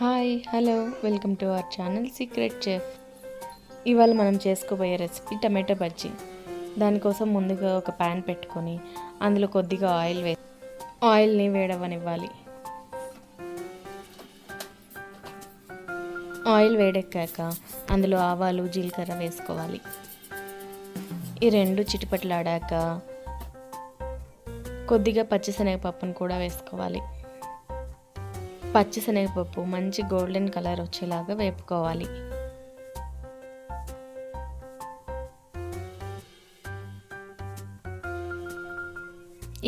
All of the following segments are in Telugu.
Hi hello welcome to our channel secret chef. ఇవాళ మనం చేసుకోబోయే రెసిపీ టమాటో బజ్జీ. దానికోసం ముందుగా ఒక ప్యాన్ పెట్టుకొని అందులో కొద్దిగా ఆయిల్ వే ఆయిల్ని వేడవనివ్వాలి ఆయిల్ వేడెక్కాక అందులో ఆవాలు జీలకర్ర వేసుకోవాలి. ఈ రెండు చిటిపట్లాడాక కొద్దిగా పచ్చిశనగపప్పును కూడా వేసుకోవాలి. పచ్చిశనగపప్పు మంచి గోల్డెన్ కలర్ వచ్చేలాగా వేపుకోవాలి.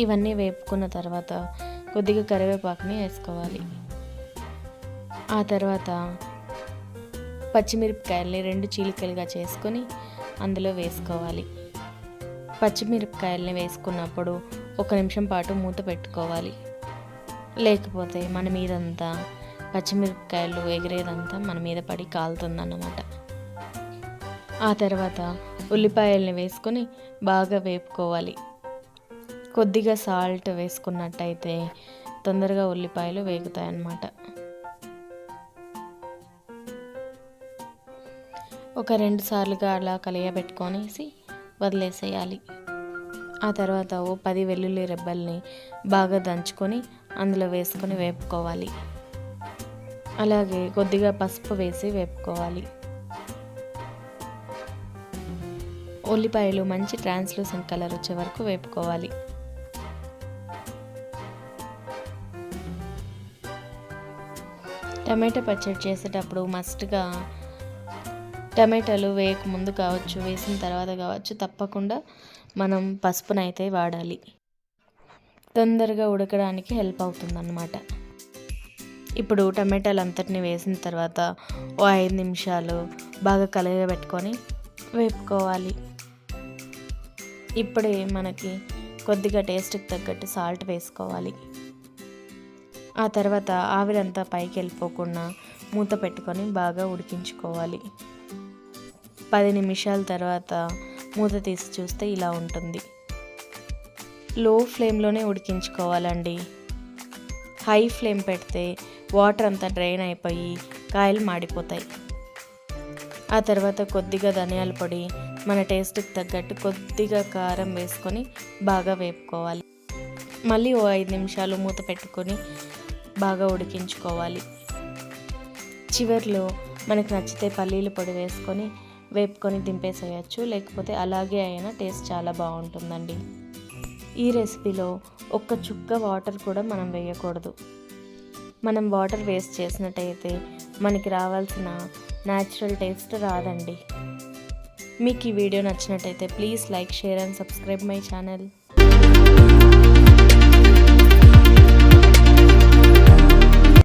ఇవన్నీ వేపుకున్న తర్వాత కొద్దిగా కరివేపాకుని వేసుకోవాలి. ఆ తర్వాత పచ్చిమిరపకాయల్ని రెండు చీలికలుగా చేసుకొని అందులో వేసుకోవాలి. పచ్చిమిరపకాయల్ని వేసుకున్నప్పుడు ఒక నిమిషం పాటు మూత పెట్టుకోవాలి. లేకపోతే మన మీదంతా పచ్చిమిరపకాయలు ఎగిరేదంతా మన మీద పడి కాలుతుందన్నమాట. ఆ తర్వాత ఉల్లిపాయల్ని వేసుకొని బాగా వేపుకోవాలి. కొద్దిగా సాల్ట్ వేసుకున్నట్టయితే తొందరగా ఉల్లిపాయలు వేగుతాయి అన్నమాట ఒక రెండు సార్లుగా అలా కలియబెట్టుకొనేసి వదిలేసేయాలి. ఆ తర్వాత ఓ పది వెల్లుల్లి రెబ్బల్ని బాగా దంచుకొని అందులో వేసుకొని వేపుకోవాలి. అలాగే కొద్దిగా పసుపు వేసి వేపుకోవాలి. ఉల్లిపాయలు మంచి ట్రాన్స్లూసెంట్ కలర్ వచ్చే వరకు వేపుకోవాలి. టమాటా పచ్చడి చేసేటప్పుడు మస్ట్గా టమాటాలు వేయక ముందు కావచ్చు వేసిన తర్వాత కావచ్చు తప్పకుండా మనం పసుపునైతే వాడాలి. తొందరగా ఉడకడానికి హెల్ప్ అవుతుందన్నమాట. ఇప్పుడు టమాటాలు అంతటిని వేసిన తర్వాత ఓ ఐదు నిమిషాలు బాగా కలగబెట్టుకొని వేపుకోవాలి. ఇప్పుడే మనకి కొద్దిగా టేస్ట్కి తగ్గట్టు సాల్ట్ వేసుకోవాలి. ఆ తర్వాత ఆవిరంతా పైకి వెళ్ళిపోకుండా మూత పెట్టుకొని బాగా ఉడికించుకోవాలి. పది నిమిషాల తర్వాత మూత తీసి చూస్తే ఇలా ఉంటుంది. లో ఫ్లేమ్లోనే ఉడికించుకోవాలండి. హై ఫ్లేమ్ పెడితే వాటర్ అంతా డ్రైన్ అయిపోయి కాయలు మాడిపోతాయి. ఆ తర్వాత కొద్దిగా ధనియాల పొడి మన టేస్ట్కి తగ్గట్టు కొద్దిగా కారం వేసుకొని బాగా వేపుకోవాలి. మళ్ళీ ఓ ఐదు నిమిషాలు మూత పెట్టుకొని బాగా ఉడికించుకోవాలి. చివరిలో మనకు నచ్చితే పల్లీల పొడి వేసుకొని వేపుకొని దింపేసేయచ్చు లేకపోతే అలాగే అయినా టేస్ట్ చాలా బాగుంటుందండి. ఈ రెసిపీలో ఒక్క చుక్క వాటర్ కూడా మనం వేయకూడదు. మనం వాటర్ వేస్ట్ చేసినట్టయితే మనకి రావాల్సిన న్యాచురల్ టేస్ట్ రాదండి. మీకు ఈ వీడియో నచ్చినట్టయితే please like share and subscribe my channel.